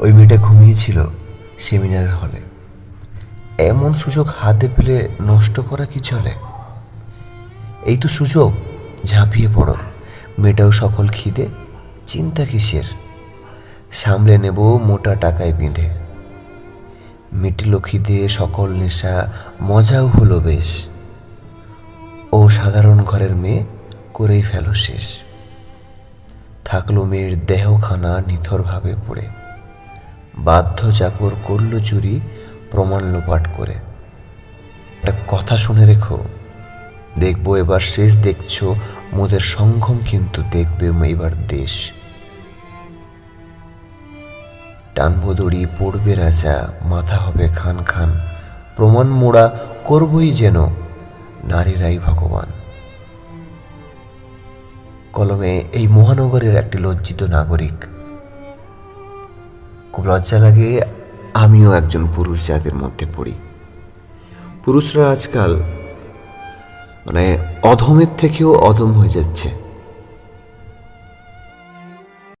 ওই মেয়েটা ঘুমিয়েছিল সেমিনারের হলে। এমন সুযোগ হাতে পেলে নষ্ট করা কি চলে? এই তো সুযোগ, ঝাঁপিয়ে পড়ো। মেয়েটাও সকল খিদে, চিন্তা কিসের? সামলে নেব মোটা টাকায় বিঁধে। মিটল খিদে সকল নেশা, মজাও হলো বেশ। ও সাধারণ ঘরের মেয়ে করেই ফেলো শেষ। থাকল মেয়ের দেহখানা নিথরভাবে পড়ে। বাধ্য চাকর করল চুরি, প্রমাণ লোপাট করে। একটা কথা শুনে রেখো, দেখব এবার শেষ দেখছ, মোদের সঙ্গম কিন্তু দেখবে এবার দেশ। টানবো দড়ি, পড়বে রাজা, মাথা হবে খান খান, প্রমাণ মোড়া করবই যেন নারীরাই ভগবান। কলমে এই মহানগরের একটি লজ্জিত নাগরিক খুব লজ্জা লাগে, আমিও একজন পুরুষ জাতির মধ্যে পড়ি। পুরুষরা আজকাল মানে অধমের থেকেও অধম হয়ে যাচ্ছে।